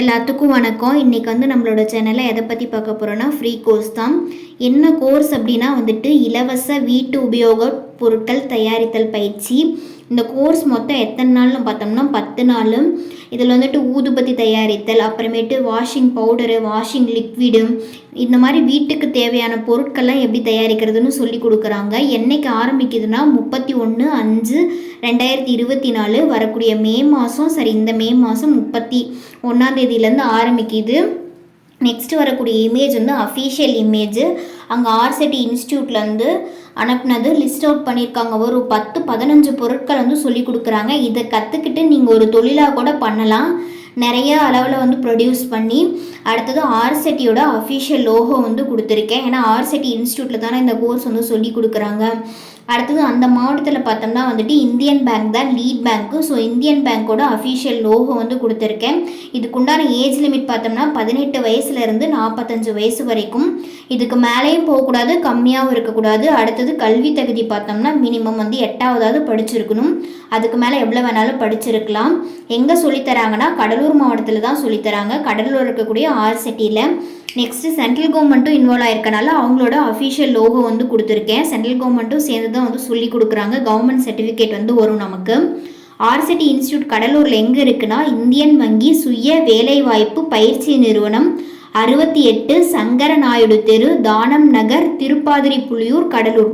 எல்லாத்துக்கும் வணக்கம். இன்றைக்கி வந்து நம்மளோட சேனலில் எதை பற்றி பார்க்க போகிறோன்னா ஃப்ரீ கோர்ஸ் தான். என்ன கோர்ஸ் அப்படின்னா வந்துட்டு இலவச வீட்டு உபயோக பொருட்கள் தயாரித்தல் பயிற்சி. இந்த கோர்ஸ் மொத்தம் எத்தனை நாள்னு பார்த்தோம்னா பத்து நாள். இதில் வந்துட்டு ஊதுபத்தி தயாரித்தல் அப்புறமேட்டு வாஷிங் பவுடரு வாஷிங் லிக்விடு இந்த மாதிரி வீட்டுக்கு தேவையான பொருட்கள்லாம் எப்படி தயாரிக்கிறதுன்னு சொல்லி கொடுக்குறாங்க. என்னைக்கு ஆரம்பிக்குதுன்னா முப்பத்தி ஒன்று அஞ்சு ரெண்டாயிரத்தி இருபத்தி நாலு வரக்கூடிய மே மாதம் சரி இந்த மே மாதம் முப்பத்தி ஒன்றாந்தேதியிலேருந்து ஆரம்பிக்குது. நெக்ஸ்ட் வரக்கூடிய இமேஜ் வந்து அஃபீஷியல் இமேஜ் அங்கே ஆர்சிட்டி இன்ஸ்டியூட்லேருந்து அனுப்புனது. லிஸ்ட் அவுட் பண்ணியிருக்காங்க ஒரு பத்து பதினஞ்சு பொருட்கள் வந்து சொல்லி கொடுக்குறாங்க. இதை கற்றுக்கிட்டு நீங்கள் ஒரு தொழிலாக கூட பண்ணலாம். நிறைய அளவில் வந்து ப்ரொடியூஸ் பண்ணி அடுத்தது ஆர்செட்டியோட அஃபிஷியல் லோகோ வந்து கொடுத்துருக்கேன். ஏன்னா ஆர்செட்டி இன்ஸ்டியூட்டில் தானே இந்த கோர்ஸ் வந்து சொல்லி கொடுக்குறாங்க. அடுத்தது அந்த மாவட்டத்தில் பார்த்தோம்னா வந்துட்டு இந்தியன் பேங்க் தான் லீட் பேங்க்கு ஸோ இந்தியன் பேங்க்கோட அஃபிஷியல் லோகோ வந்து கொடுத்துருக்கேன். இதுக்குண்டான ஏஜ் லிமிட் பார்த்தோம்னா பதினெட்டு வயசுலேருந்து நாற்பத்தஞ்சு வயசு வரைக்கும். இதுக்கு மேலேயும் போகக்கூடாது கம்மியாகவும் இருக்கக்கூடாது. அடுத்தது கல்வி தகுதி பார்த்தோம்னா மினிமம் வந்து எட்டாவதாவது படிச்சிருக்கணும். அதுக்கு மேலே எவ்வளோ வேணாலும் படிச்சிருக்கலாம். எங்கே சொல்லித்தராங்கன்னா கடலூர் மாவட்டத்தில் தான் சொல்லித்தராங்க. கடலூர் இருக்கக்கூடிய ஆர் சிட்டியில் நெக்ஸ்ட்டு சென்ட்ரல் கவர்மெண்ட்டும் இன்வால்வ் ஆயிருக்கனால அவங்களோட அஃபிஷியல் லோகோ வந்து கொடுத்துருக்கேன். சென்ட்ரல் கவர்மெண்ட்டும் சேர்ந்து தான் வந்து சொல்லி கொடுக்குறாங்க. கவர்மெண்ட் சர்டிஃபிகேட் வந்து வரும் நமக்கு. ஆர்சிட்டி இன்ஸ்டியூட் கடலூரில் எங்கே இருக்குன்னா இந்தியன் வங்கி சுய வேலைவாய்ப்பு பயிற்சி நிறுவனம் அறுபத்தி எட்டு சங்கர நாயுடு தெரு தானம் நகர் திருப்பாதிரி புலியூர் கடலூர்.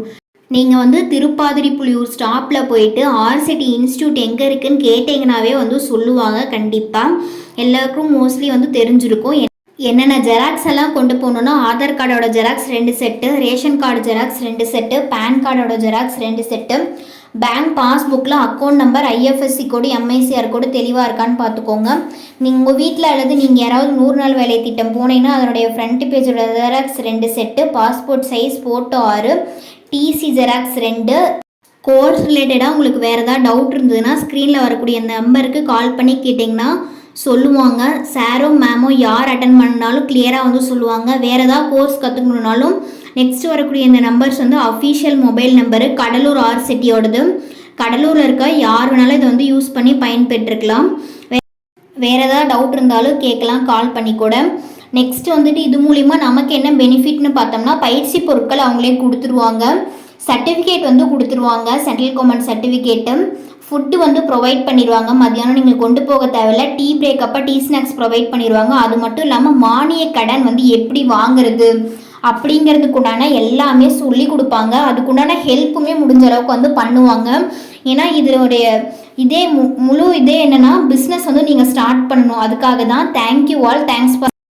நீங்கள் வந்து திருப்பாதிரி புலியூர் ஸ்டாப்பில் போயிட்டு ஆர்சிட்டி இன்ஸ்டியூட் எங்கே இருக்குன்னு கேட்டிங்கனாவே வந்து சொல்லுவாங்க கண்டிப்பாக எல்லாருக்கும் மோஸ்ட்லி வந்து தெரிஞ்சிருக்கும். என்னென்ன ஜெராக்ஸ் எல்லாம் கொண்டு போகணுன்னா ஆதார் கார்டோட ஜெராக்ஸ் ரெண்டு செட்டு ரேஷன் கார்டு ஜெராக்ஸ் ரெண்டு செட்டு பேன் கார்டோட ஜெராக்ஸ் ரெண்டு set bank பாஸ்புக்கில் account number IFSC code MICR code தெளிவாக இருக்கான்னு பார்த்துக்கோங்க நீங்கள் உங்கள் வீட்டில் அல்லது நீங்கள் யாராவது நூறு நாள் வேலை திட்டம் போனீங்கன்னா அதனுடைய ஃப்ரண்ட் பேஜோட ஜெராக்ஸ் ரெண்டு செட்டு பாஸ்போர்ட் சைஸ் ஃபோட்டோ ஆறு டிசி ஜெராக்ஸ் ரெண்டு. கோர்ஸ் ரிலேட்டடாக உங்களுக்கு வேறு ஏதாவது டவுட் இருந்ததுன்னா ஸ்க்ரீனில் வரக்கூடிய அந்த நம்பருக்கு கால் பண்ணி கேட்டிங்கன்னா சொல்லுவாங்க. சாரோ மேமோ யார் அட்டன் பண்ணாலும் கிளியராக வந்து சொல்லுவாங்க. வேறு ஏதாவது கோர்ஸ் கற்றுக்கணுன்னாலும் நெக்ஸ்ட் வரக்கூடிய இந்த நம்பர்ஸ் வந்து official mobile number Cuddalore R சிட்டியோடது கடலூரில் இருக்க யார் வேணாலும் இதை வந்து யூஸ் பண்ணி பயன்பெற்றுக்கலாம். வே வேறு ஏதாவது டவுட் இருந்தாலும் கேட்கலாம். கால் பண்ணி கூட நெக்ஸ்ட் வந்துட்டு இது மூலிமா நமக்கு என்ன பெனிஃபிட்னு பார்த்தோம்னா பயிற்சி பொருட்கள் அவங்களே கொடுத்துருவாங்க. சர்டிஃபிகேட் வந்து கொடுத்துருவாங்க. சென்ட்ரல் கவர்மெண்ட் சர்டிஃபிகேட்டு ஃபுட்டு வந்து ப்ரொவைட் பண்ணிடுவாங்க மத்தியானம் நீங்கள் கொண்டு போக தேவையில்ல. டீ பிரேக் அப்போ டீ ஸ்நாக்ஸ் ப்ரொவைட் பண்ணிடுவாங்க அது மட்டும் இல்லாமல் மானிய கடன் வந்து எப்படி வாங்குறது அப்படிங்கிறதுக்குண்டான எல்லாமே சொல்லி கொடுப்பாங்க. அதுக்குண்டான ஹெல்ப்புமே முடிஞ்ச அளவுக்கு வந்து பண்ணுவாங்க. ஏன்னா இதனுடைய இதே மு முழு இதே என்னென்னா பிஸ்னஸ் வந்து நீங்கள் ஸ்டார்ட் பண்ணணும். அதுக்காக தான். Thank you all thanks for